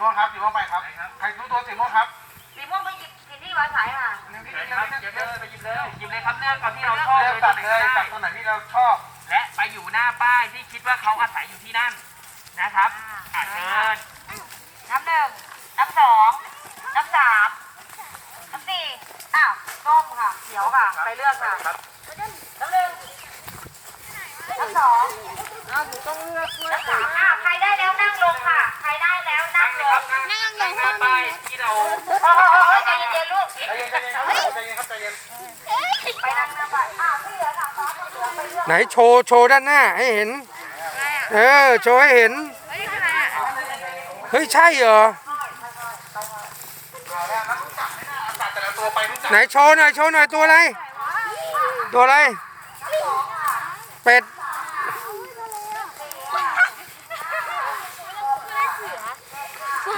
ม่วงครับสีม่วงไปครับ ใครรู้ตัวสีม่วงครับสีม่วงไปหยิบสินที่ไว้ขายค่ะเดี๋ยวพี่เดี๋เดี๋ยยววครับเดี๋ยวเดี๋ยวเดี๋ยวเลยไปหยิบเลยหยิบเลยครับเลือกเอาที่เราชอบเลืเลอกยตัดตัวเลยไหนก็ตัได้ดตัวไหนที่เราชอบ และไปอยู่หน้าป้ายที่คิดว่าเขาอาศัยอยู่ที่นั่นนะครับอะเชิญน้ำหนึ่งน้ำสองน้ำสามน้ำสี่อ้าวส้มค่ะเขียวค่ะ ไปเลือกค่ะน้ำหนึ่งน้ำสองอ้าวหนูต้องเลือกด้วยน้ำสาม ที่เราใจเย็นๆลูกใจเย็นใจเย็นครับใจเย็นครับใจเย็นไปนั่งหน้าบ้านอ้าวที่เหลือสามฟ้าคนเหลือไปเลือกไหนโชว์โชว์ด้านหน้าให้เห็น เออโชว์ให้เห็น เฮ้ยใช่เหรอเอาแล้วนะรู้จักไหนะเอแต่ละตัวไปรู้จักไหนโชว์หน่อยโชว์หน่อยตัวอะไร ตัวอะไร เป็ด เ